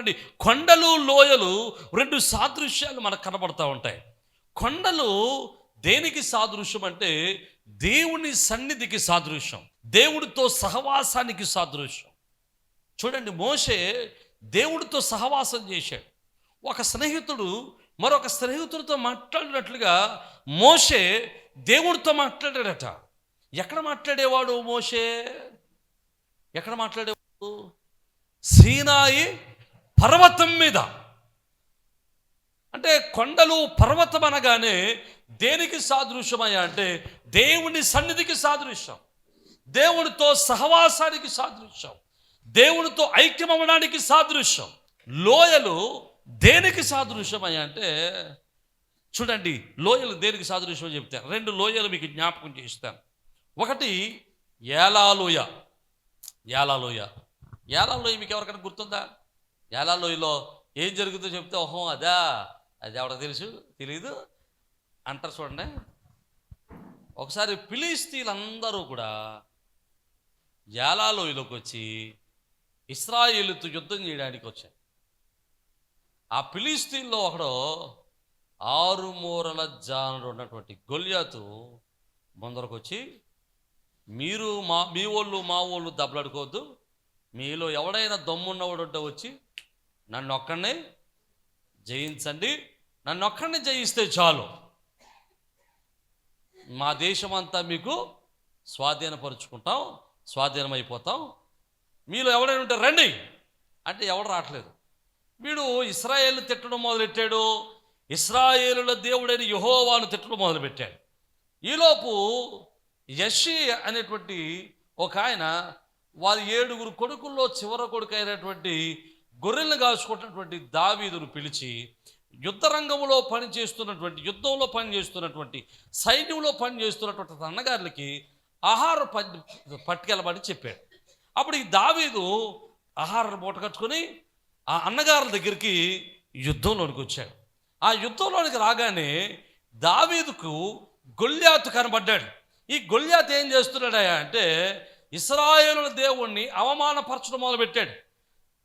చూడండి కొండలు లోయలు రెండు సాదృశ్యాలు మనకు కనబడతా ఉంటాయి. కొండలు దేనికి సాదృశ్యం అంటే దేవుని సన్నిధికి సాదృశ్యం దేవుడితో సహవాసానికి సాదృశ్యం. చూడండి మోషే దేవుడితో సహవాసం చేశాడు. ఒక స్నేహితుడు మరొక స్నేహితుడితో మాట్లాడినట్లుగా మోషే దేవుడితో మాట్లాడాడట. ఎక్కడ మాట్లాడేవాడు మోషే? ఎక్కడ మాట్లాడేవాడు? సీనాయి పర్వతం మీద. అంటే కొండలు పర్వతం అనగానే దేనికి సాదృశ్యమయ్యా అంటే దేవుని సన్నిధికి సాదృశ్యం. దేవునితో సహవాసానికి సాదృశ్యం. దేవునితో ఐక్యమవడానికి సాదృశ్యం. లోయలు దేనికి సాదృశ్యమయ్యా అంటే చూడండి లోయలు దేనికి సాదృశ్యం చెప్తాను రెండు లోయలు మీకు జ్ఞాపకం చేస్తాను ఒకటి ఏలాలోయ ఏలాలోయ ఏలాలోయ మీకు ఎవరికైనా గుర్తుందా? ఏలాలోయలో ఏం జరుగుతుందో చెప్తే ఓహో అదా అది ఎవడో తెలుసు? తెలీదు. అంటారు చూడండి. ఒకసారి ఫిలిస్తీన్లందరూ కూడా యాలాలోయలోకి వచ్చి ఇస్రాయేలుతో యుద్ధం చేయడానికి వచ్చారు. ఆ ఫిలిస్తీన్లో ఒకడు ఆరుమూరల జానుడు ఉన్నటువంటి గొల్యాతు ముందరకు వచ్చి మీరు మా మీ వాళ్ళు మా వాళ్ళు దెబ్బలాడుకోవద్దు. మీలో ఎవడైనా దమ్మున్నవాడు ఉంటే వచ్చి నన్ను ఒక్కడిని జయించండి నన్ను ఒక్కడిని జయిస్తే చాలు. మా దేశం అంతా మీకు స్వాధీనపరుచుకుంటాం స్వాధీనమైపోతాం. మీలో ఎవడైనా ఉంటే రండి. అంటే ఎవడు రావట్లేదు. వీడు ఇస్రాయేల్ తిట్టడం మొదలెట్టాడు. ఇస్రాయేలుల దేవుడైన యహోవాను తిట్టడం మొదలుపెట్టాడు. ఈలోపు యషి అనేటువంటి ఒక ఆయన వారి ఏడుగురు కొడుకుల్లో చివర కొడుకు అయినటువంటి గొర్రెలను కాచుకుంటున్నటువంటి దావీదును పిలిచి యుద్ధ రంగంలో పనిచేస్తున్నటువంటి యుద్ధంలో పనిచేస్తున్నటువంటి సైన్యంలో పనిచేస్తున్నటువంటి తన అన్నగారులకి ఆహార పట్టుకెళ్ళమని చెప్పాడు. అప్పుడు ఈ దావీదు ఆహారం మూట కట్టుకొని ఆ అన్నగారుల దగ్గరికి యుద్ధంలోనికి వచ్చాడు. ఆ యుద్ధంలోనికి రాగానే దావీదుకు గొల్యాతు కనబడ్డాడు. ఈ గొల్యాతు ఏం చేస్తున్నాడా అంటే ఇస్రాయేలు దేవుణ్ణి అవమానపరచడం మొదలుపెట్టాడు.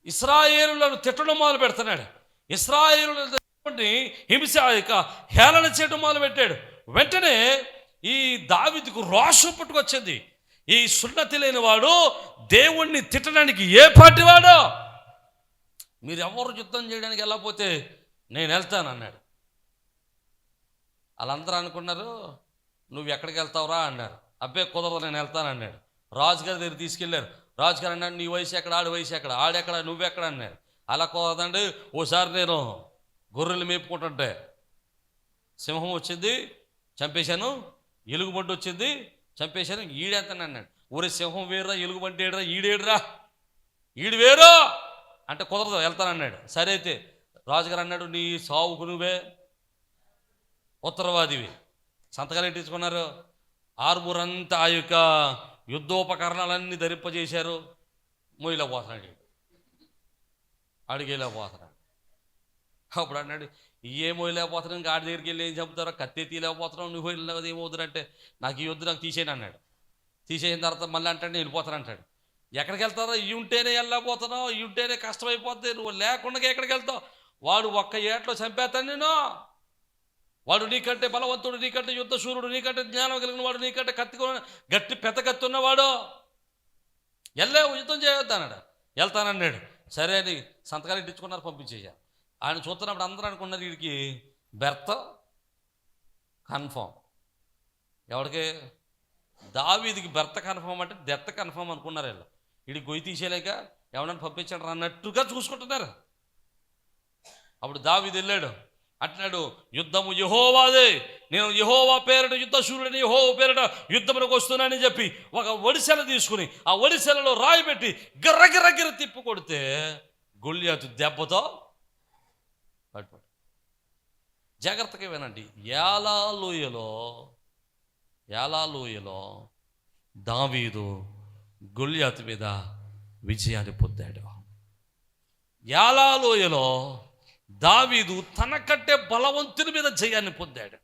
ఇస్రాయేలులను తిట్టడం మొదలు పెడుతున్నాడు. ఇస్రాయేలుని హింస యొక్క హేళన చేయడం మొదలు పెట్టాడు. వెంటనే ఈ దావిదికు రోషం పుట్టుకొచ్చింది. ఈ సున్నతి లేని వాడు దేవుణ్ణి తిట్టడానికి ఏ పార్టీ వాడో? మీరు ఎవరు యుద్ధం చేయడానికి వెళ్ళకపోతే నేను వెళ్తాను అన్నాడు. వాళ్ళందరూ అనుకున్నారు నువ్వు ఎక్కడికి వెళ్తావురా? అన్నారు. అబ్బే కుదరదు నేను వెళ్తాను అన్నాడు. రాజుగారి దగ్గర తీసుకెళ్ళారు. రాజుగారు అన్నాడు నీ వయసు ఎక్కడ ఆడి వయసు ఎక్కడ? ఆడెక్కడ నువ్వెక్కడ? అన్నాడు. అలా కుదరదండి ఓసారి నేను గొర్రెలు మేపుకుంటుంటే సింహం వచ్చింది చంపేశాను ఎలుగుబంటి వచ్చింది చంపేశాను ఈడెంతని అన్నాడు. ఊరే సింహం వేరురా ఎలుగుబంటి ఏడురా ఈడేడురా? ఈడు వేరు? అంటే కుదరదు వెళ్తానన్నాడు సరే అయితే రాజుగారు అన్నాడు నీ సావుకు నువ్వే ఉత్తరవాదివి. సంతకాలు ఎట్టించుకున్నారు? ఆరుగురంతా ఆ యొక్క యుద్ధోపకరణాలన్నీ ధరింపజేశారు. మొయ్యిలో పోతున్నాడు అడిగేలా పోతున్నాడు. అప్పుడు అన్నాడు ఏ మొయ్యలేకపోతున్నాం ఆడి దగ్గరికి వెళ్ళి ఏం చెప్తారో? కత్తి తీయలేకపోతున్నాం నువ్వు వెళ్ళినది ఏమవుతుందంటే నాకు ఈ వద్దు నాకు తీసేయను అన్నాడు. తీసేసిన తర్వాత మళ్ళీ అంటాడు నేను వెళ్ళిపోతాను అంటాడు. ఎక్కడికి వెళ్తారో? ఇవి ఉంటేనే వెళ్ళకపోతున్నావు ఇవి ఉంటేనే కష్టమైపోతుంది నువ్వు లేకుండా ఎక్కడికి వెళ్తావు? వాడు ఒక్క ఏట్లో చంపేస్తాను నేను. వాడు నీకంటే బలవంతుడు నీకంటే యుద్ధశూరుడు నీకంటే జ్ఞానం కలిగిన వాడు నీకంటే కత్తి గట్టి పెద్ద కత్తి ఉన్నవాడు వెళ్ళే యుద్ధం చేయొద్దు వెళ్తానన్నాడు. సరే అని సంతకాలు ఇట్టించుకున్నారు పంపించేసా ఆయన చూస్తున్నప్పుడు అందరూ అనుకున్నారు వీడికి బెర్త కన్ఫామ్ ఎవరికి దావీదికి బెర్త కన్ఫామ్ అంటే డెత్ కన్ఫామ్ అనుకున్నారు వీళ్ళు. వీడికి గొయ్యి తీసేయలేక ఎవరైనా పంపించాడు అన్నట్టుగా చూసుకుంటున్నారు. అప్పుడు దావీది వెళ్ళాడు. అంటున్నాడు యుద్ధము యహోవాదే. నేను యహోవా పేరిట యుద్ధ శూరుడిని యహోవ పేరిట యుద్ధములకు వస్తున్నానని చెప్పి ఒక ఒడిసెల తీసుకుని ఆ ఒడిసెలలో రాయి పెట్టి గిర్ర తిప్పు కొడితే గొల్లియాతు దెబ్బతో పడిపోయాడు జాగ్రత్తగా వినండి. యాలాలోయలో యాలాలోయలో దావీదు గొల్లియాతు మీద విజయాన్ని పొందాడు. యాలాలోయలో దావీదు తనకంటే బలవంతుని మీద జయాన్ని పొందాడు.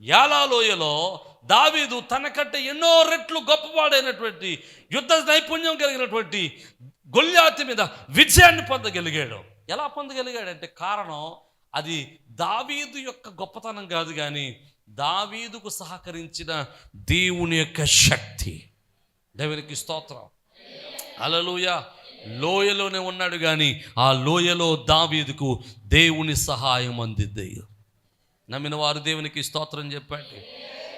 యాలాలోయలో దావీదు తనకంటే ఎన్నో రెట్లు గొప్పవాడైనటువంటి యుద్ధ నైపుణ్యం కలిగినటువంటి గొల్యాతి మీద విజయాన్ని పొందగలిగాడు. ఎలా పొందగలిగాడంటే కారణం అది దావీదు యొక్క గొప్పతనం కాదు కానీ దావీదుకు సహకరించిన దేవుని యొక్క శక్తి. దేవునికి స్తోత్రం. అలలుయ లోయలోనే ఉన్నాడు కానీ ఆ లోయలో దావీదుకు దేవుని సహాయం అందిద్ది నమ్మిన వారు దేవునికి స్తోత్రం చెప్పండి.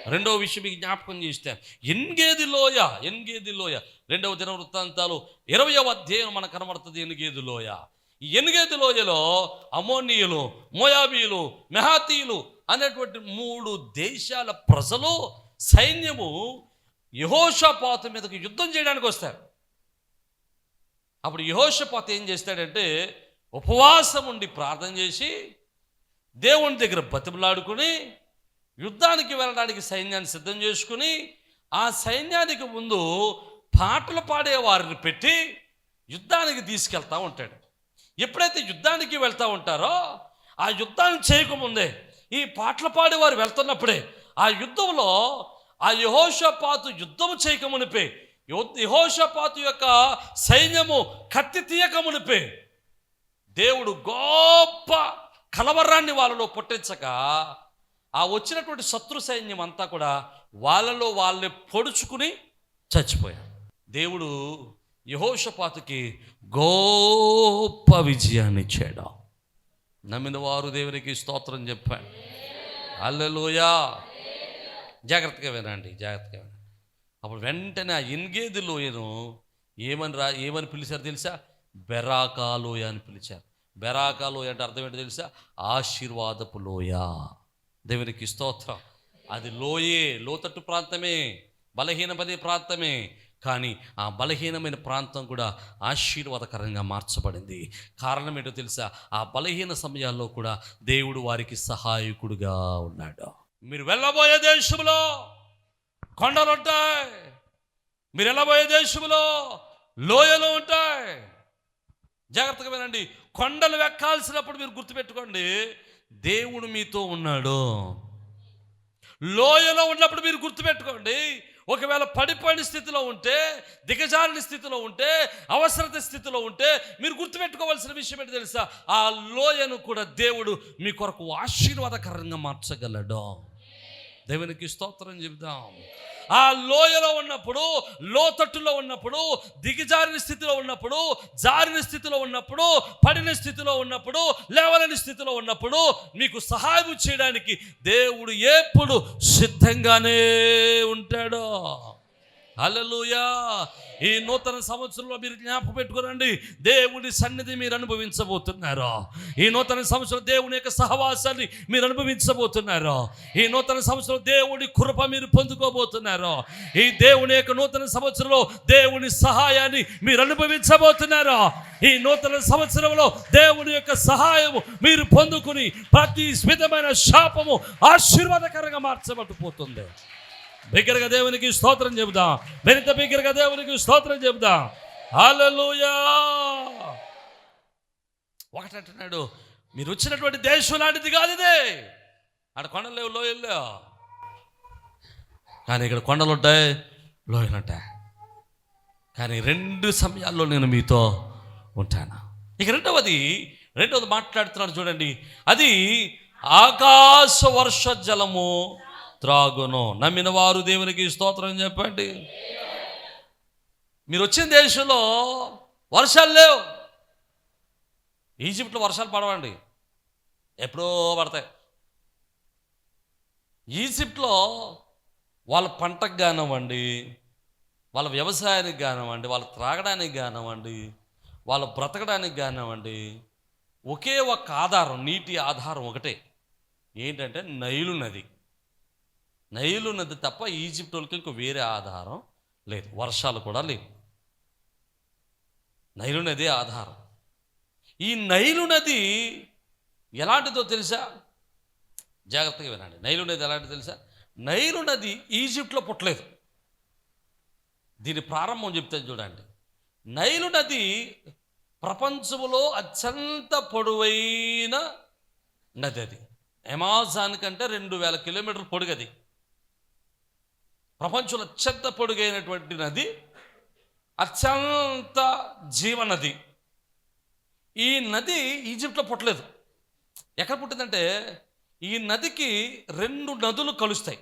రెండవ విషయం మీకు జ్ఞాపకం చేస్తే ఎన్గేది లోయ ఎన్గేది లోయ. రెండవ దిన వృత్తాంతాలు ఇరవయవ అధ్యాయం మనకు కనబడుతుంది ఎన్గేది లోయ. ఈ ఎన్గేది లోయలో అమోనియులు మోయాబీలు మెహాతీలు అనేటువంటి మూడు దేశాల ప్రజలు సైన్యము యహోషపాత మీదకి యుద్ధం చేయడానికి వస్తారు. అప్పుడు యహోషపాత ఏం చేస్తాడంటే ఉపవాసం ఉండి ప్రార్థన చేసి దేవుని దగ్గర బతిమలాడుకుని యుద్ధానికి వెళ్ళడానికి సైన్యాన్ని సిద్ధం చేసుకుని ఆ సైన్యానికి ముందు పాటలు పాడే వారిని పెట్టి యుద్ధానికి తీసుకెళ్తూ ఉంటాడు. ఎప్పుడైతే యుద్ధానికి వెళ్తూ ఉంటారో ఆ యుద్ధాన్ని చేయకముందే ఈ పాటలు పాడేవారు వెళ్తున్నప్పుడే ఆ యుద్ధంలో ఆ యహోషపాతు యుద్ధము చేయకమునిపే యహోషపాతు యొక్క సైన్యము కత్తి తీయకమునిపే. దేవుడు గొప్ప కలవరాన్ని వాళ్ళలో పుట్టించక ఆ వచ్చినటువంటి శత్రు సైన్యం అంతా కూడా వాళ్ళలో వాళ్ళని పొడుచుకుని చచ్చిపోయారు. దేవుడు యహోషపాతుకి గొప్ప విజయాన్ని ఇచ్చాడు. నమ్మిన వారు దేవునికి స్తోత్రం చెప్పాడు. అల్లెలోయా జాగ్రత్తగా వినండి జాగ్రత్తగా వినండి. అప్పుడు వెంటనే ఆ ఎన్గేది లోయను ఏమని రా ఏమని పిలిచారు తెలుసా? బెరాకా లోయ అని పిలిచారు. బెరాకా లోయ అంటే అర్థం ఏంటో తెలుసా? ఆశీర్వాదపు లోయ. దేవునికి స్తోత్రం. అది లోయే లోతట్టు ప్రాంతమే బలహీనపడే ప్రాంతమే. కానీ ఆ బలహీనమైన ప్రాంతం కూడా ఆశీర్వాదకరంగా మార్చబడింది. కారణం ఏంటో తెలుసా? ఆ బలహీన సమయాల్లో కూడా దేవుడు వారికి సహాయకుడుగా ఉన్నాడు. మీరు వెళ్ళబోయే దేశంలో కొండలు ఉంటాయి. మీరు వెళ్ళబోయే దేశంలో లోయలు ఉంటాయి. జాగ్రత్తగా వినండి. కొండలు ఎక్కాల్సినప్పుడు మీరు గుర్తుపెట్టుకోండి దేవుడు మీతో ఉన్నాడు. లోయలో ఉన్నప్పుడు మీరు గుర్తుపెట్టుకోండి ఒకవేళ పడిపోయిన స్థితిలో ఉంటే దిగజారిన స్థితిలో ఉంటే అవసరత స్థితిలో ఉంటే మీరు గుర్తుపెట్టుకోవాల్సిన విషయం ఏంటి తెలుసా? ఆ లోయను కూడా దేవుడు మీ కొరకు ఆశీర్వాదకరంగా మార్చగలడు. దేవునికి స్తోత్రం చెబుదాం. ఆ లోయలో ఉన్నప్పుడు లోతట్టులో ఉన్నప్పుడు దిగజారిన స్థితిలో ఉన్నప్పుడు జారిన స్థితిలో ఉన్నప్పుడు పడిన స్థితిలో ఉన్నప్పుడు లేవలేని స్థితిలో ఉన్నప్పుడు మీకు సహాయం చేయడానికి దేవుడు ఎప్పుడు సిద్ధంగానే ఉంటాడో. హల్లెలూయా. ఈ నూతన సంవత్సరంలో మీరు జ్ఞాపకం పెట్టుకోనండి దేవుని సన్నిధి మీరు అనుభవించబోతున్నారు? ఈ నూతన సంవత్సరం దేవుని యొక్క సహవాసాన్ని మీరు అనుభవించబోతున్నారు? ఈ నూతన సంవత్సరం దేవుడి కృప మీరు పొందుకోబోతున్నారు? ఈ దేవుని యొక్క నూతన సంవత్సరంలో దేవుని సహాయాన్ని మీరు అనుభవించబోతున్నారు? ఈ నూతన సంవత్సరంలో దేవుని యొక్క సహాయము మీరు పొందుకుని ప్రతి విధమైన శాపము ఆశీర్వాదకరంగా మార్చబడిపోతుంది. బిగ్గరగా దేవునికి స్తోత్రం చెబుదాం? మరింత బిగ్గరగా దేవునికి స్తోత్రం చెబుదాం? హల్లెలూయా! ఒకటంటున్నాడు మీరు వచ్చినటువంటి దేశం లాంటిది కాదు ఇదే. ఆడ కొండలు లేవు లోయలు లేవు? కానీ ఇక్కడ కొండలు ఉంటాయి లోయలు ఉంటాయి. కానీ రెండు సమయాల్లో నేను మీతో ఉంటాను. ఇక రెండవది రెండవది మాట్లాడుతున్నాడు చూడండి. అది ఆకాశ వర్ష జలము త్రాగును. నమ్మిన వారు దేవునికి స్తోత్రం చెప్పండి. మీరు వచ్చిన దేశంలో వర్షాలు లేవు. ఈజిప్ట్లో వర్షాలు పడవండి. ఎప్పుడో పడతాయి. ఈజిప్ట్లో వాళ్ళ పంటకు కానివ్వండి వాళ్ళ వ్యవసాయానికి కానివ్వండి వాళ్ళ త్రాగడానికి కానివ్వండి వాళ్ళ బ్రతకడానికి కానివ్వండి ఒకే ఒక ఆధారం నీటి ఆధారం ఒకటే. ఏంటంటే నైలు నది. నైలు నది తప్ప ఈజిప్ట్ వాళ్ళకి ఇంకో వేరే ఆధారం లేదు. వర్షాలు కూడా లేవు. నైలు నది ఆధారం. ఈ నైలు నది ఎలాంటిదో తెలుసా? జాగ్రత్తగా వినండి. నైలు నది ఎలాంటిదో తెలుసా? నైలు నది ఈజిప్ట్లో పుట్టలేదు. దీని ప్రారంభం చెప్తే చూడండి. నైలు నది ప్రపంచంలో అత్యంత పొడవైన నది అది. అమెజాన్ కంటే రెండు వేల కిలోమీటర్ల పొడుగది. ప్రపంచంలో అత్యంత పొడుగైనటువంటి నది అత్యంత జీవనది ఈ నది ఈజిప్ట్లో పుట్టలేదు. ఎక్కడ పుట్టిందంటే ఈ నదికి రెండు నదులు కలుస్తాయి.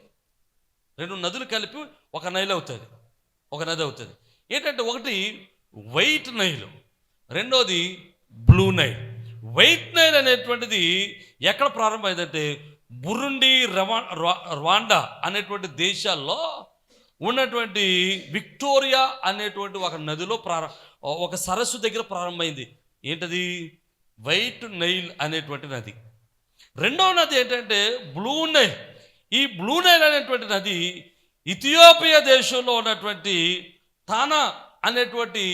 రెండు నదులు కలిపి ఒక నైల్ అవుతుంది ఒక నది అవుతుంది. ఏంటంటే ఒకటి వైట్ నైల్ రెండోది బ్లూ నైల్. వైట్ నైల్ అనేటువంటిది ఎక్కడ ప్రారంభమైందంటే బురుండి రవా రవాండా అనేటువంటి దేశాల్లో ఉన్నటువంటి విక్టోరియా అనేటువంటి ఒక నదిలో ప్రారం ఒక సరస్సు దగ్గర ప్రారంభమైంది. ఏంటది? వైట్ నైల్ అనేటువంటి నది. రెండవ నది ఏంటంటే బ్లూ నైల్. ఈ బ్లూ నైల్ అనేటువంటి నది ఇథియోపియా దేశంలో ఉన్నటువంటి తానా అనేటువంటి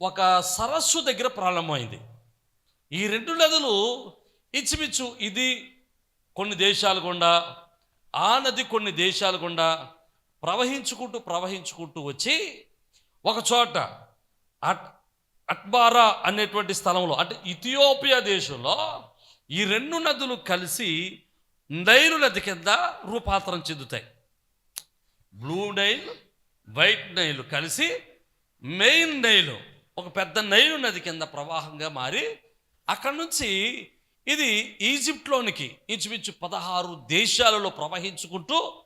ఒక సరస్సు దగ్గర ప్రారంభమైంది. ఈ రెండు నదులు ఇచ్చిమిచ్చు ఇది కొన్ని దేశాలు గుండా ఆ నది కొన్ని దేశాల గుండా ప్రవహించుకుంటూ ప్రవహించుకుంటూ వచ్చి ఒక చోట అట్ అట్బారా అనేటువంటి స్థలంలో అంటే ఇథియోపియా దేశంలో ఈ రెండు నదులు కలిసి నైలు నది కింద రూపాంతరం చెందుతాయి. బ్లూ నైల్ వైట్ నైలు కలిసి మెయిన్ నైలు ఒక పెద్ద నైలు నది కింద ప్రవాహంగా మారి అక్కడి నుంచి ఇది ఈజిప్ట్లోనికి ఇంచుమించు పదహారు దేశాలలో ప్రవహించుకుంటూ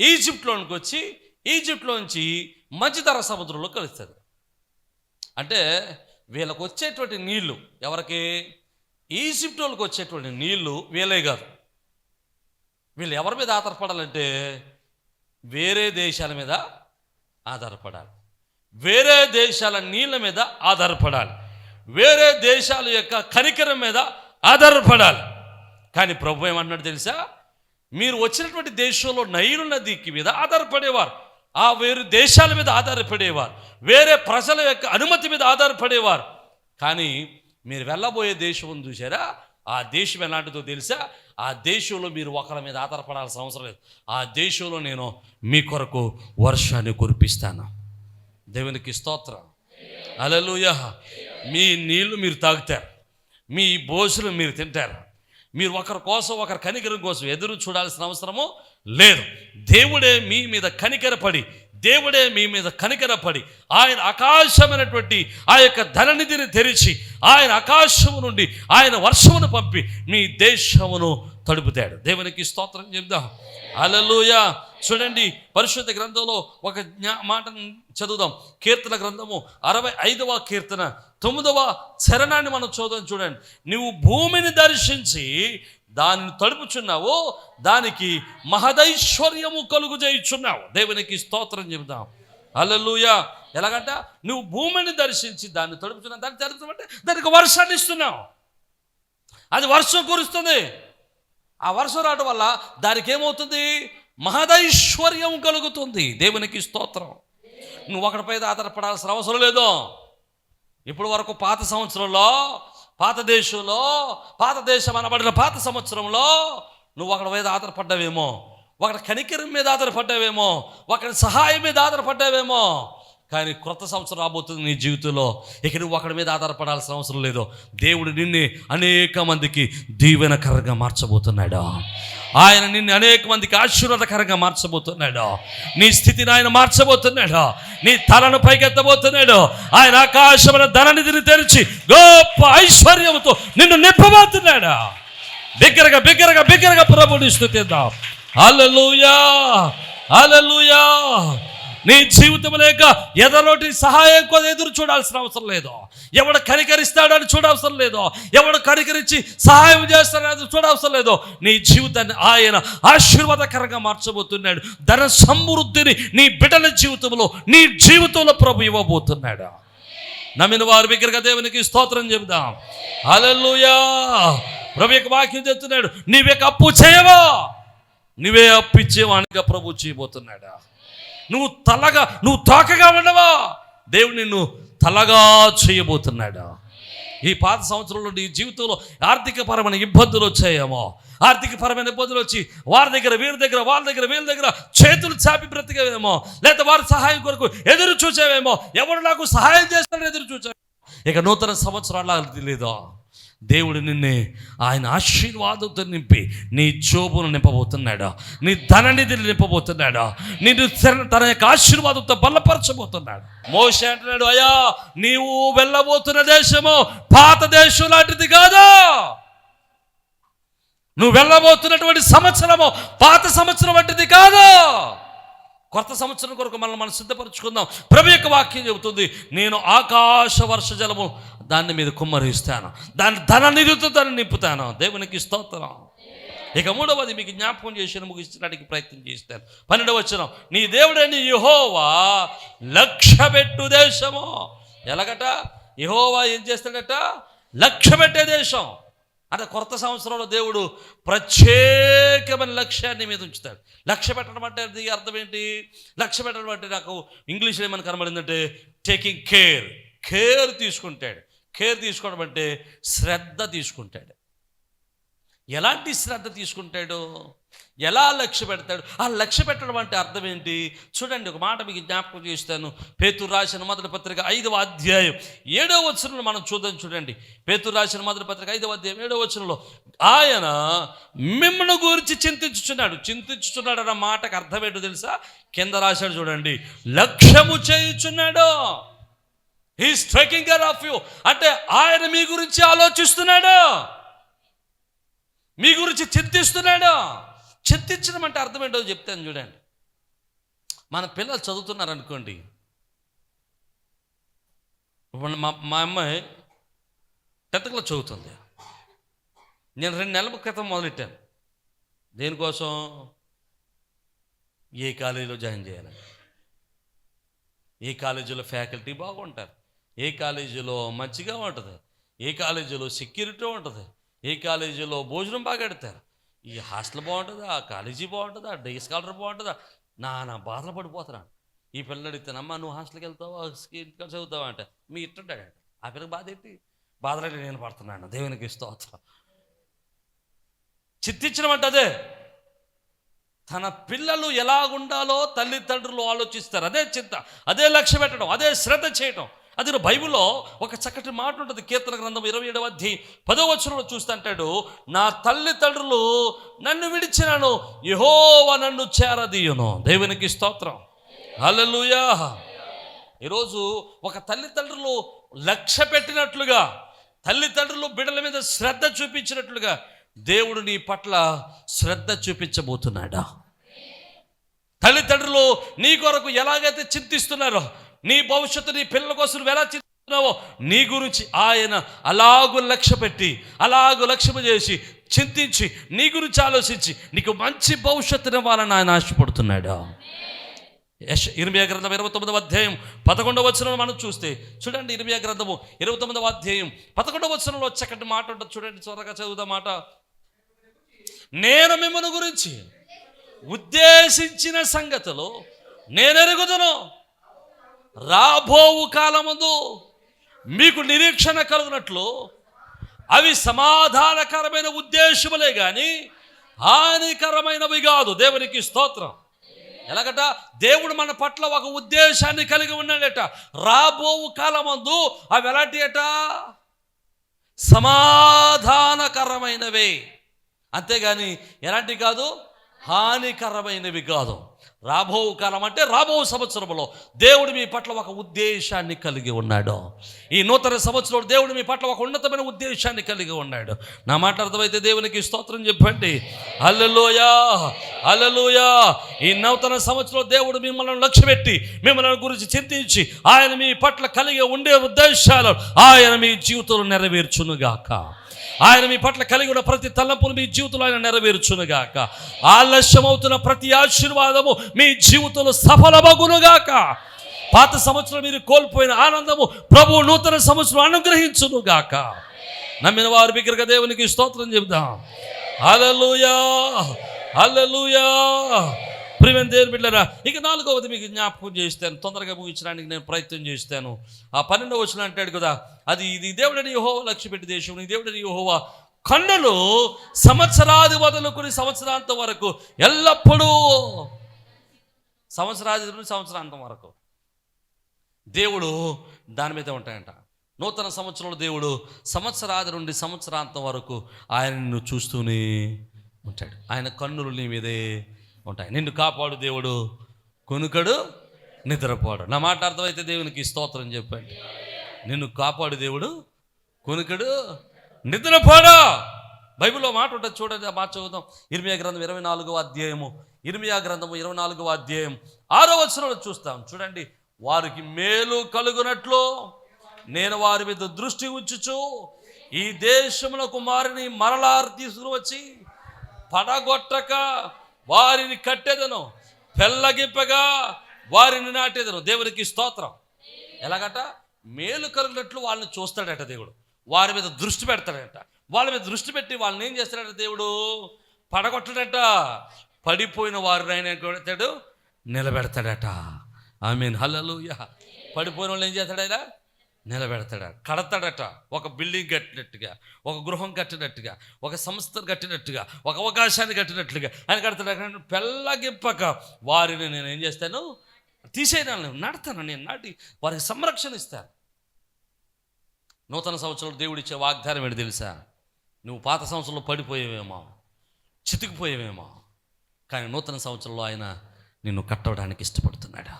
ఈజిప్ట్లోనికి వచ్చి ఈజిప్ట్లోంచి మధ్యధర సముద్రంలో కలుస్తుంది. అంటే వీళ్ళకు వచ్చేటువంటి నీళ్ళు ఎవరికి? ఈజిప్ట్ వాళ్ళకి వచ్చేటువంటి నీళ్ళు వీలే కాదు. వీళ్ళు ఎవరి మీద ఆధారపడాలంటే వేరే దేశాల మీద ఆధారపడాలి. వేరే దేశాల నీళ్ళ మీద ఆధారపడాలి. వేరే దేశాల యొక్క కనికరం మీద ఆధారపడాలి. కానీ ప్రభు ఏమన్నాడు తెలుసా? మీరు వచ్చినటువంటి దేశంలో నైలు నదికి మీద ఆధారపడేవారు. ఆ వేరు దేశాల మీద ఆధారపడేవారు. వేరే ప్రజల యొక్క అనుమతి మీద ఆధారపడేవారు. కానీ మీరు వెళ్ళబోయే దేశం ఉంది చూసారా ఆ దేశం ఎలాంటిదో తెలుసా? ఆ దేశంలో మీరు ఒకరి మీద ఆధారపడాల్సిన అవసరం లేదు. ఆ దేశంలో నేను మీ కొరకు వర్షాన్ని కురిపిస్తాను. దేవునికి స్తోత్రం. అలలుయ మీ నీళ్ళు మీరు తాగుతారు. మీ భోజనం మీరు తింటారు. మీరు ఒకరి కోసం ఒకరి కనికరం కోసం ఎదురు చూడాల్సిన అవసరము లేదు. దేవుడే మీ మీద కనికరపడి దేవుడే మీ మీద కనికరపడి ఆయన ఆకాశమైనటువంటి ఆ యొక్క ధననిధిని తెరిచి ఆయన ఆకాశము నుండి ఆయన వర్షమును పంపి మీ దేశమును తడుపుతాడు. దేవునికి స్తోత్రం చెప్దాం. అలలుయ చూడండి పరిశుద్ధ గ్రంథంలో ఒక జ్ఞా- మాటను చదువుదాం. కీర్తన గ్రంథము అరవై ఐదవ కీర్తన తొమ్మిదవ చరణాన్ని మనం చూద్దాం చూడండి. నువ్వు భూమిని దర్శించి దానిని తడుపుచున్నావు దానికి మహదైశ్వర్యము కలుగు చేయుచున్నావు. దేవునికి స్తోత్రం చెబుదాం అల్లెలుయ ఎలాగంట? నువ్వు భూమిని దర్శించి దాన్ని తడుపుచున్నావు. దాన్ని తడుపుతామంటే దానికి వర్షాన్ని ఇస్తున్నావు. అది వర్షం కురుస్తుంది. ఆ వరుస రావడం వల్ల దానికి ఏమవుతుంది మహదైశ్వర్యం కలుగుతుంది. దేవునికి స్తోత్రం. నువ్వు ఒకటిపై ఆధారపడాల్సిన అవసరం లేదు. ఇప్పుడు వరకు పాత సంవత్సరంలో పాత దేశంలో పాత దేశం అనబడిన పాత సంవత్సరంలో నువ్వు ఒకడి మీద ఆధారపడ్డావేమో. ఒకటి కనికరం మీద ఆధారపడ్డావేమో. ఒకటి సహాయం మీద ఆధారపడ్డావేమో. కానీ క్రొత్త సంవత్సరం రాబోతుంది నీ జీవితంలో. ఇక నువ్వు ఒకడి మీద ఆధారపడాల్సిన అవసరం లేదు. దేవుడు నిన్ను అనేక మందికి దీవెనకరంగా మార్చబోతున్నాడు. ఆయన నిన్ను అనేక మందికి ఆశీర్వాదకరంగా మార్చబోతున్నాడు. నీ స్థితిని ఆయన మార్చబోతున్నాడు. నీ తలను పైకెత్తబోతున్నాడు. ఆయన ఆకాశమైన ధననిధిని తెరిచి గొప్ప ఐశ్వర్యంతో నిన్ను నింపబోతున్నాడు. బిగ్గరగా బిగ్గరగా బిగ్గరగా ప్రభుని స్థుతిద్దాం. హల్లెలూయా! హల్లెలూయా! నీ జీవితం లేక ఎదరోటి సహాయం కోసం ఎదురు చూడాల్సిన అవసరం లేదు. ఎవడు కనికరిస్తాడని చూడవసరం లేదు. ఎవడు కనికరించి సహాయం చేస్తాడని చూడవసరం లేదు. నీ జీవితాన్ని ఆయన ఆశీర్వాదకరంగా మార్చబోతున్నాడు. ధన సమృద్ధిని నీ బిడ్డల జీవితంలో నీ జీవితంలో ప్రభు ఇవ్వబోతున్నాడు. నమ్మిన వారి దగ్గరగా దేవునికి స్తోత్రం చెబుదాం. హల్లెలూయా! ప్రభు యొక్క వాక్యం చెప్తున్నాడు నీవే అప్పు చేయవా? నువ్వే అప్పిచ్చేవానిగా ప్రభు చేయబోతున్నాడా? నువ్వు తలగా నువ్వు తోకగా ఉండవా? దేవుడు నిన్ను తలగా చేయబోతున్నాడా? ఈ పాత సంవత్సరంలో నీ జీవితంలో ఆర్థికపరమైన ఇబ్బందులు వచ్చాయేమో. ఆర్థికపరమైన ఇబ్బందులు వచ్చి వారి దగ్గర వీరి దగ్గర వాళ్ళ దగ్గర వీళ్ళ దగ్గర చేతులు చాపి బ్రతికేవేమో. లేదా వారి సహాయం కొరకు ఎదురు చూసావేమో. ఎవరు నాకు సహాయం చేస్తాడని ఎదురు చూసావు ఇక నూతన సంవత్సరాలు లేదు దేవుడు నిన్నే ఆయన ఆశీర్వాదంతో నింపి నీ జోబును నింపబోతున్నాడు? నీ ధననిధిని నింపబోతున్నాడు? నిన్ను తన- తన యొక్క ఆశీర్వాదంతో బలపరచబోతున్నాడు? మోస అంటున్నాడు అయ్యా నీవు వెళ్ళబోతున్న దేశము పాత దేశం లాంటిది కాదు? నువ్వు వెళ్ళబోతున్నటువంటి సంవత్సరము పాత సంవత్సరం వంటిది కాదు? కొత్త సంవత్సరం కొరకు మనల్ని మనం సిద్ధపరచుకుందాం. ప్రభు యొక్క వాక్యం చెబుతుంది నేను ఆకాశ వర్ష జలము దాన్ని మీద కుమ్మరిస్తాను. దాని ధన నిధుతో దాన్ని నింపుతాను. దేవునికి స్తోత్రం. ఇక మూడవది మీకు జ్ఞాపకం చేసిన ముగించడానికి ప్రయత్నం చేస్తాను. పన్నెండవ వచ్చిన నీ దేవుడని యహోవా లక్ష్య పెట్టు దేశము. ఎలాగట? యహోవా ఏం చేస్తాడట? లక్ష్య పెట్టే దేశం. అంటే కొత్త సంవత్సరంలో దేవుడు ప్రత్యేకమైన లక్ష్యాన్ని మీద ఉంచుతాడు. లక్ష్య పెట్టడం అంటే దీనికి అర్థం ఏంటి? లక్ష్య పెట్టడం అంటే నాకు ఇంగ్లీష్లో ఏమైనా కనబడిందంటే టేకింగ్ కేర్. కేర్ తీసుకుంటాడు. కేర్ తీసుకోవడం అంటే శ్రద్ధ తీసుకుంటాడు. ఎలాంటి శ్రద్ధ తీసుకుంటాడు? ఎలా లక్ష్య పెడతాడు? ఆ లక్ష్య పెట్టడం అంటే అర్థం ఏంటి? చూడండి ఒక మాట మీకు జ్ఞాపకం చేస్తాను. పేతురు రాసిన మొదటి పత్రిక ఐదవ అధ్యాయం. ఏడవ వచనంలో మనం చూద్దాం చూడండి. పేతురు రాసిన మొదటి పత్రిక ఐదవ అధ్యాయం ఏడవ వచనంలో ఆయన మిమ్మల్ని గురించి చింతించుచున్నాడు. చింతించుచున్నాడు అన్న మాటకు అర్థం ఏంటో తెలుసా? కింద రాశాడు చూడండి లక్ష్యము చేయుచున్నాడు. He striking care of you అంటే ఆయన మీ గురించి ఆలోచిస్తున్నాడు. మీ గురించి చింతిస్తున్నాడు చింతించడం అంటే అర్థం ఏంటో చెప్తాను చూడండి. మన పిల్లలు చదువుతున్నారు అనుకోండి. మా మా అమ్మాయి టెన్త్ క్లాస్ చదువుతుంది. నేను రెండు నెలల క్రితం మొదలెట్టాను. దేనికోసం? ఏ కాలేజీలో జాయిన్ చేయాలి ఏ కాలేజీలో ఫ్యాకల్టీ బాగుంటారు? ఏ కాలేజీలో మంచిగా ఉంటుంది ఏ కాలేజీలో సెక్యూరిటీ ఉంటుంది ఏ కాలేజీలో భోజనం బాగా పెడతారు. ఈ హాస్టల్ బాగుంటుందా ఆ కాలేజీ బాగుంటుందా డే స్కాలర్ బాగుంటుందా? నా నా బాధలు పడిపోతున్నాను. ఈ పిల్లలు అడిగితేనమ్మా నువ్వు హాస్టల్కి వెళ్తావా ఇంటికి చదువుతావా? అంటే మీ ఇట్టుంటాడంట ఆ పిల్లకి బాధ ఏంటి? బాధలంటే? నేను పడుతున్నాను. దేవునికి స్తోత్రం. చిత్తించడం అంటే అదే. తన పిల్లలు ఎలాగుండాలో తల్లిదండ్రులు ఆలోచిస్తారు. అదే చింత అదే లక్ష్య పెట్టడం అదే శ్రద్ధ చేయడం అది బైబిల్లో ఒక చక్కటి మాట ఉంటుంది. కీర్తన గ్రంథం ఇరవై ఏడవ అధ్యయ పదో వచనంలో చూస్తుంటాడు నా తల్లిదండ్రులు నన్ను విడిచినాను యహోవ నన్ను చేరదీయును. దేవునికి స్తోత్రం. హల్లెలూయా. ఈరోజు ఒక తల్లిదండ్రులు లక్ష్య పెట్టినట్లుగా తల్లిదండ్రులు బిడ్డల మీద శ్రద్ధ చూపించినట్లుగా దేవుడు నీ పట్ల శ్రద్ధ చూపించబోతున్నాడా? తల్లిదండ్రులు నీ కొరకు ఎలాగైతే చింతిస్తున్నారో నీ భవిష్యత్తు నీ పిల్లల కోసం నువ్వు ఎలా చింతిస్తున్నావో నీ గురించి ఆయన అలాగు లక్ష్య పెట్టి అలాగు లక్ష్యము చేసి చింతించి నీ గురించి ఆలోచించి నీకు మంచి భవిష్యత్తు ఇవ్వాలని ఆయన ఆశపడుతున్నాడు. యశ ఇరవై గ్రంథం ఇరవై తొమ్మిదవ అధ్యాయం పదకొండవ వచనంలో మనం చూస్తే చూడండి ఇరవై గ్రంథము ఇరవై తొమ్మిదవ అధ్యాయం పదకొండవ వచనంలో చక్కటి మాట ఉంటుంది. చూడండి త్వరగా చదువుదా మాట? నేను మిమ్మల్ని గురించి ఉద్దేశించిన సంగతులు నేను ఎరుగుదును రాబోవు కాలముందు మీకు నిరీక్షణ కలుగునట్లు అవి సమాధానకరమైన ఉద్దేశములే కానీ హానికరమైనవి కాదు. దేవునికి స్తోత్రం. ఎలాగట? దేవుడు మన పట్ల ఒక ఉద్దేశాన్ని కలిగి ఉన్నాడట. రాబోవు కాలమందు అవి ఎలాంటి అట? సమాధానకరమైనవే. అంతేగాని ఎలాంటి కాదు? హానికరమైనవి కాదు. రాబో కాలం అంటే రాబో సంవత్సరంలో దేవుడు మీ పట్ల ఒక ఉద్దేశాన్ని కలిగి ఉన్నాడు. ఈ నూతన సంవత్సరంలో దేవుడు మీ పట్ల ఒక ఉన్నతమైన ఉద్దేశాన్ని కలిగి ఉన్నాడు. నా మాట అర్థమైతే దేవునికి స్తోత్రం చెప్పండి. అల్లలోయా అల్లలోయా ఈ నూతన సంవత్సరంలో దేవుడు మిమ్మల్ని లక్ష్యపెట్టి మిమ్మల్ని గురించి చింతించి ఆయన మీ పట్ల కలిగి ఉండే ఉద్దేశాలు ఆయన మీ జీవితంలో నెరవేర్చునుగాక. ఆయన మీ పట్ల కలిగి ఉన్న ప్రతి తలంపును మీ జీవితంలో ఆయన నెరవేర్చునుగాక. ఆలస్యమవుతున్న ప్రతి ఆశీర్వాదము మీ జీవితంలో సఫలమగునుగాక. పాత సంవత్సరం మీరు కోల్పోయిన ఆనందము ప్రభు నూతన సంవత్సరం అనుగ్రహించునుగాక. నమ్మిన వారి బిగ్గరగా దేవునికి స్తోత్రం చెబుదాం. అలలుయా అలలుయా ప్రివెన్ దేవుని బిడ్డరా ఇక నాలుగవది మీకు జ్ఞాపకం చేస్తాను తొందరగా ముగించడానికి నేను ప్రయత్నం చేస్తాను. ఆ పన్నెండవ వచ్చిన అంటాడు కదా అది ఇది దేవుడని యహోవ లక్ష్య పెట్టి దేశం నీ దేవుడని యహోవ కన్నులు సంవత్సరాది మొదలుకొని సంవత్సరాంతం వరకు ఎల్లప్పుడూ సంవత్సరాది నుండి సంవత్సరాంతం వరకు దేవుడు దాని మీద ఉంటాయంట. నూతన సంవత్సరంలో దేవుడు సంవత్సరాది నుండి సంవత్సరాంతం వరకు ఆయన చూస్తూనే ఉంటాడు. ఆయన కన్నులు నీ మీదే ఉంటాయి. నిన్ను కాపాడు దేవుడు కొనుకడు నిద్రపోడు. నా మాట అర్థమైతే దేవునికి స్తోత్రం చెప్పండి. నిన్ను కాపాడు దేవుడు కొనుకడు నిద్రపోడు. బైబిల్లో మాట ఉంటుంది చూడండి ఆ మాట చదువుతాం ఇర్మియా గ్రంథం ఇరవై నాలుగవ అధ్యాయము ఇర్మియా గ్రంథము ఇరవై నాలుగవ అధ్యాయం ఆరో వచనంలో చూస్తాం. చూడండి వారికి మేలు కలుగునట్లు నేను వారి మీద దృష్టి ఉంచుచు ఈ దేశముల కుమారుని మరలా తీసుకువచ్చి పడగొట్టక వారిని కట్టేదను పెళ్ళగింపగా వారిని నాటేదను. దేవునికి స్తోత్రం. ఎలాగట? మేలు కలిగినట్లు వాళ్ళని చూస్తాడట దేవుడు. వారి మీద దృష్టి పెడతాడట. వాళ్ళ మీద దృష్టి పెట్టి వాళ్ళని ఏం చేస్తాడట దేవుడు? పడగొట్టడట. పడిపోయిన వారిని ఆయన నిలబెడతాడట. ఐ మీన్ హల్లెలూయ. పడిపోయిన వాళ్ళు ఏం చేస్తాడు ఆయన? నిలబెడతాడు కడతాడట. ఒక బిల్డింగ్ కట్టినట్టుగా ఒక గృహం కట్టినట్టుగా ఒక సంస్థను కట్టినట్టుగా ఒక అవకాశాన్ని కట్టినట్లుగా ఆయన కడతాడు. పెళ్ళగింపక వారిని నేను ఏం చేస్తాను? తీసేయను నడతాను నేను నాటి వారికి సంరక్షణ ఇస్తాను. నూతన సంవత్సరంలో దేవుడిచ్చే వాగ్దానం ఏంటి తెలుసా? నువ్వు పాత సంవత్సరంలో పడిపోయేవేమో చితికిపోయేవేమో కానీ నూతన సంవత్సరంలో ఆయన నిన్ను కట్టడానికి ఇష్టపడుతున్నాడా?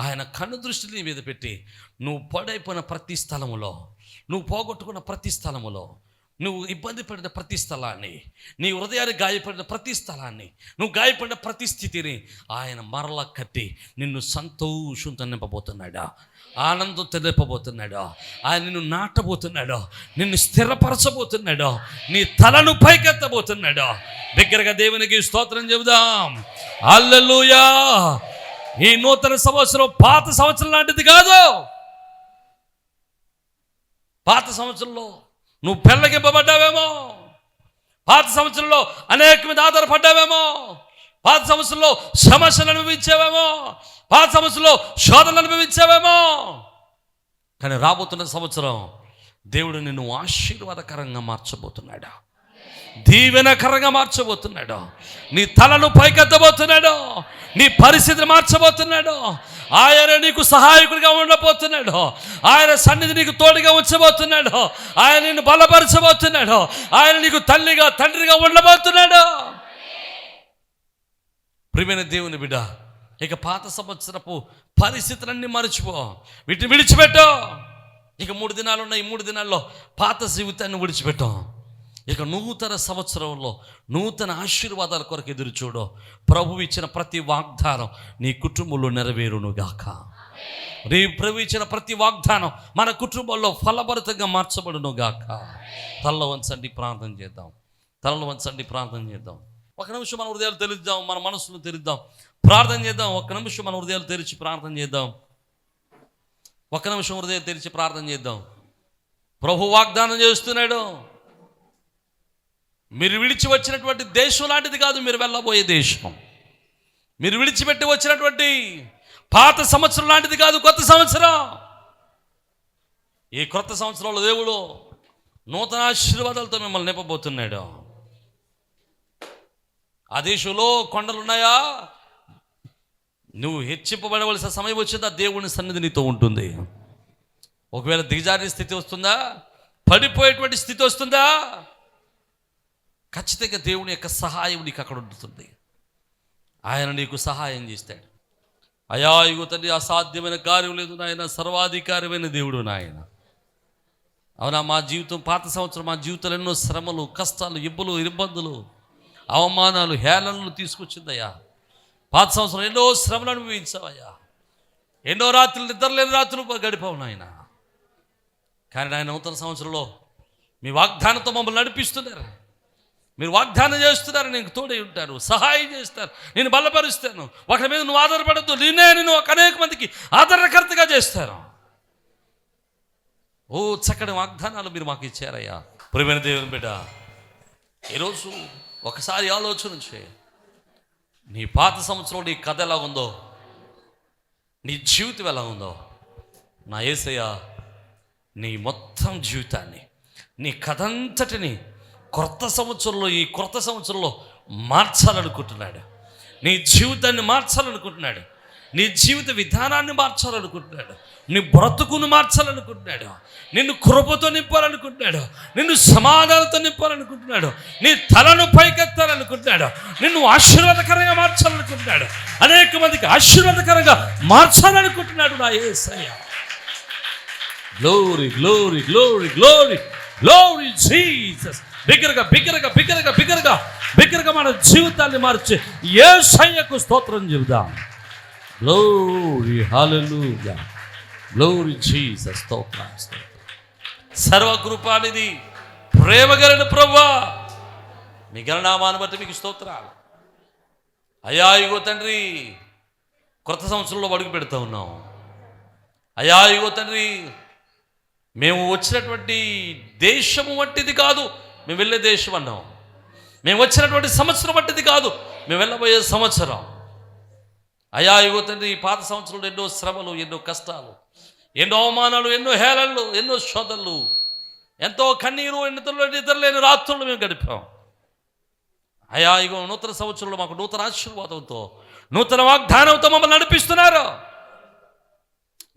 ఆయన కన్ను దృష్టిని మీద పెట్టి నువ్వు పడైపోయిన ప్రతి స్థలములో నువ్వు పోగొట్టుకున్న ప్రతి స్థలములో నువ్వు ఇబ్బంది పడిన ప్రతి స్థలాన్ని నీ హృదయాన్ని గాయపడిన ప్రతి స్థలాన్ని నువ్వు గాయపడిన ప్రతి స్థితిని ఆయన మరల కట్టి నిన్ను సంతోషంతో నింపబోతున్నాడా? ఆనందం తెలిపబోతున్నాడో ఆయన నిన్ను నాటబోతున్నాడో? నిన్ను స్థిరపరచబోతున్నాడు? నీ తలను పైకెత్తబోతున్నాడు? దగ్గరగా దేవునికి స్తోత్రం చెబుదాం. అల్లెలూయా ఈ నూతన సంవత్సరం పాత సంవత్సరం లాంటిది కాదు. పాత సంవత్సరంలో నువ్వు పెళ్ళగింపబడ్డావేమో. పాత సంవత్సరంలో అనేక మీద ఆధారపడ్డావేమో. పాత సంవత్సరంలో సమస్యలు అనుభవించావేమో. పాత సంవత్సరంలో శోధనలు అనుభవించావేమో. కానీ రాబోతున్న సంవత్సరం దేవుడు నిన్ను ఆశీర్వాదకరంగా మార్చబోతున్నాడు? దీవెనకరంగా మార్చబోతున్నాడు. నీ తలను పైకెత్తబోతున్నాడు. నీ పరిస్థితిని మార్చబోతున్నాడు. ఆయన నీకు సహాయకుడిగా ఉండబోతున్నాడు. ఆయన సన్నిధి నీకు తోడుగా ఉంచబోతున్నాడు. ఆయన నిన్ను బలపరచబోతున్నాడు. ఆయన నీకు తల్లిగా తండ్రిగా ఉండబోతున్నాడు. ప్రియమైన దేవుని బిడ్డ ఇక పాత సంవత్సరపు పరిస్థితులన్నీ మర్చిపో. వీటిని విడిచిపెట్టు. ఇక మూడు దినాలు ఉన్నాయి ఈ మూడు దినాల్లో పాత జీవితాన్ని విడిచిపెట్టాం. ఇక నూతన సంవత్సరంలో నూతన ఆశీర్వాదాల కొరకు ఎదురు చూడో. ప్రభు ఇచ్చిన ప్రతి వాగ్దానం నీ కుటుంబంలో నెరవేరునుగాక. నీ ప్రభు ఇచ్చిన ప్రతి వాగ్దానం మన కుటుంబంలో ఫలభరితంగా మార్చబడునుగాక. తలలో వంచండి ప్రార్థన చేద్దాం. తలలో వంచండి ప్రార్థన చేద్దాం. ఒక నిమిషం మన హృదయాలు తెలుద్దాం మన మనసును తెరుద్దాం. ప్రార్థన చేద్దాం ఒక నిమిషం మన హృదయాలు తెరిచి ప్రార్థన చేద్దాం. ఒక నిమిషం హృదయం తెరిచి ప్రార్థన చేద్దాం. ప్రభు వాగ్దానం చేస్తున్నాడు. మీరు విడిచి వచ్చినటువంటి దేశం లాంటిది కాదు మీరు వెళ్ళబోయే దేశం. మీరు విడిచిపెట్టి వచ్చినటువంటి పాత సంవత్సరం లాంటిది కాదు కొత్త సంవత్సరం. ఈ కొత్త సంవత్సరంలో దేవుడు నూతన ఆశీర్వాదాలతో మిమ్మల్ని నింపబోతున్నాడు. ఆ దేశంలో కొండలున్నాయా నువ్వు హెచ్చింపబడవలసిన సమయం వచ్చిందా? దేవుని సన్నిధి నీతో ఉంటుంది. ఒకవేళ దిగజారిన స్థితి వస్తుందా? పడిపోయేటువంటి స్థితి వస్తుందా? ఖచ్చితంగా దేవుని యొక్క సహాయం నీకు అక్కడ ఉంటుంది ఆయన నీకు సహాయం చేస్తాడు. అయా ఇగో తండ్రి అసాధ్యమైన కార్యం లేదు నాయన సర్వాధికారమైన దేవుడు నాయన. అవునా మా జీవితం పాత సంవత్సరం మా జీవితంలో ఎన్నో శ్రమలు కష్టాలు ఇబ్బలు ఇబ్బందులు అవమానాలు హేళనలు తీసుకొచ్చిందయ్యా. పాత సంవత్సరం ఎన్నో శ్రమలు అనుభవించావయ్యా. ఎన్నో రాత్రులు నిద్రలేని రాత్రులు గడిపావు నాయన. కానీ నాయన నూతన సంవత్సరంలో మీ వాగ్దానంతో మమ్మల్ని నడిపిస్తున్నారు. మీరు వాగ్దానం చేస్తున్నారు నేను తోడై ఉంటారు సహాయం చేస్తారు నేను బలపరుస్తాను. ఒకరి మీద నువ్వు ఆధారపడద్దు నేనే నేను ఒక అనేక మందికి ఆదరణకర్తగా చేస్తాను. ఓ చక్కటి వాగ్దానాలు మీరు మాకు ఇచ్చారయ్యా. ప్రేమైన దేవుని బిడ్డ ఈరోజు ఒకసారి ఆలోచన చేయ. నీ పాత సంవత్సరం నీ కథ ఎలా ఉందో నీ జీవితం ఎలా ఉందో నా ఏసయ్య నీ మొత్తం జీవితాన్ని నీ కథంతటిని కొత్త సంవత్సరంలో ఈ కొత్త సంవత్సరంలో మార్చాలనుకుంటున్నాడు. నీ జీవితాన్ని మార్చాలనుకుంటున్నాడు. నీ జీవిత విధానాన్ని మార్చాలనుకుంటున్నాడు. నీ బ్రతుకును మార్చాలనుకుంటున్నాడు. నిన్ను కృపతో నింపాలనుకుంటున్నాడు. నిన్ను సమాధానంతో నింపాలనుకుంటున్నాడు. నీ తలను పైకెత్తాలనుకుంటున్నాడు. నిన్ను ఆశీర్వాదకరంగా మార్చాలనుకుంటున్నాడు. అనేక మందికి ఆశీర్వాదకరంగా మార్చాలనుకుంటున్నాడు నా Yesayya. Glory glory glory glory glory Jesus బిగ్గరగా బిగ్గరగా బిగ్గరగా బిగ్గరగా బిగ్గరగా మన జీవితాన్ని మార్చి ఏ సయ్యకు స్తోత్రం చెబుదాం. గ్లోరీ హల్లెలూయా గ్లోరీ జీసస్ స్తోత్రం సర్వకృపానిది ప్రేమ కలిగిన ప్రభా మీ గణనామాన్ని బట్టి మీకు స్తోత్రాలు. అయ్యా ఇగో తండ్రి కొత్త సంవత్సరంలో అడుగు పెడతా ఉన్నాం. అయ్యా ఇగో తండ్రి మేము వచ్చినటువంటి దేశము వంటిది కాదు మేము వెళ్ళే దేశం అన్నాం. మేము వచ్చినటువంటి సంవత్సరం వంటిది కాదు మేము వెళ్ళబోయే సంవత్సరం. అయా ఇగో తండ్రి ఈ పాత సంవత్సరంలో ఎన్నో శ్రమలు ఎన్నో కష్టాలు ఎన్నో అవమానాలు ఎన్నో హేళనలు ఎన్నో శోధనలు ఎంతో కన్నీరు ఎన్నితలు నిద్రలేని రాత్రులు మేము గడిపాం. అయా ఇగో నూతన సంవత్సరంలో మాకు నూతన ఆశీర్వాదంతో నూతన వాగ్దానంతో మమ్మల్ని నడిపిస్తున్నారు.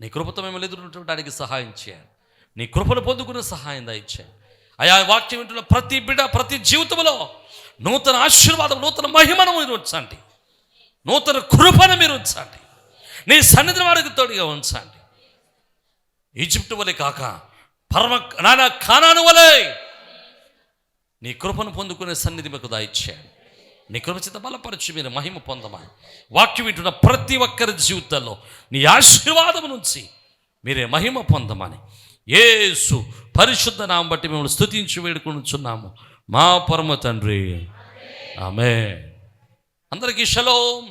నీ కృపతో మిమ్మల్ని ఎదుర్కొనడానికి సహాయం చేయాలి నీ కృపను పొందుకునే సహాయం దయచేయండి. అయా వాక్యం వింటున్న ప్రతి బిడ ప్రతి జీవితంలో నూతన ఆశీర్వాదం నూతన మహిమను మీరు ఉంచండి. నూతన కృపను మీరు ఉంచండి. నీ సన్నిధి వారికి తోడుగా ఉంచండి. ఈజిప్ట్ వలె కాక పరమ నానా కానాను వలె నీ కృపను పొందుకునే సన్నిధి మీకు దాయిచ్చేయండి. నీ కృప చేత బలపరిచి మీరు మహిమ పొందమని వాక్యం వింటున్న ప్రతి ఒక్కరి జీవితంలో నీ ఆశీర్వాదం నుంచి మీరే మహిమ పొందమని ఏసు పరిశుద్ధ నామం బట్టి మిమ్మల్ని స్తుతించి వేడుకొనుచున్నాము. మా పరమ తండ్రి. ఆమె అందరికీ షలో.